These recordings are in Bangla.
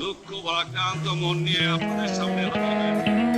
দুঃখ ভারাক্রান্ত মন নিয়ে আপনাদের সামনে হাজির হয়েছি।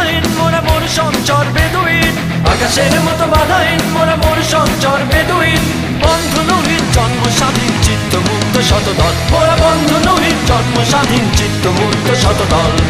বাধাহীন, মোরা মোর সঞ্চর বেদুইন। আকাশের মতো বাধাহীন, মোরা মোর সঞ্চর বেদুইন। বন্ধু নবীর জন্ম স্বাধীন চিত্ত মুক্ত শতদল। মোরা বন্ধু নবীর জন্ম স্বাধীন চিত্ত মুক্ত শতদল।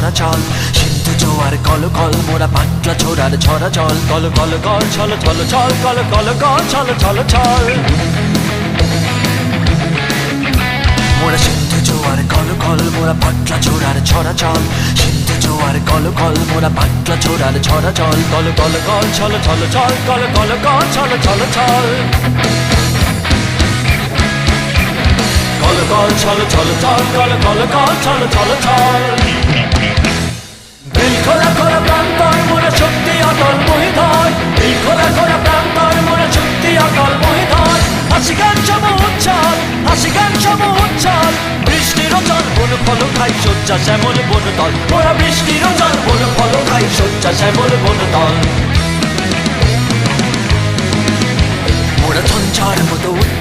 ছড়া চল। সিন্ধু জোয়ার কল কল, মোরা পাটলা ছোড়ার ছড়া চল। কল কল কল, ছল ছল ছল, কল কল কল, ছল ছল ছল। মোরা সিন্ধু জোয়ার কল কল, মোরা পাটলা ছোড়ার ছড়া চল। সিন্ধু জোয়ার কল কল, মোরা পাটলা ছোড়ার ছড়া চল। কল কল কল, ছল ছল ছল, কল কল কল, ছল ছল ছল। ছল ছল ছল কল কল কল ছল ছল ছল দিল খোলা খোলা প্রান্তর মোরা শক্তি অটল মহিধর দিল খোলা খোলা প্রান্তর মোরা শক্তি অটল মহিধর হাসি, গান সম উচ্ছল, হাসি, গান সম উচ্ছল। বৃষ্টির জল বন, ফল, খাই, শয্যা, শ্যামল, বন, তল। মোরা বৃষ্টির জল বন, ফল, খাই, শয্যা, শ্যামল, বন, তল।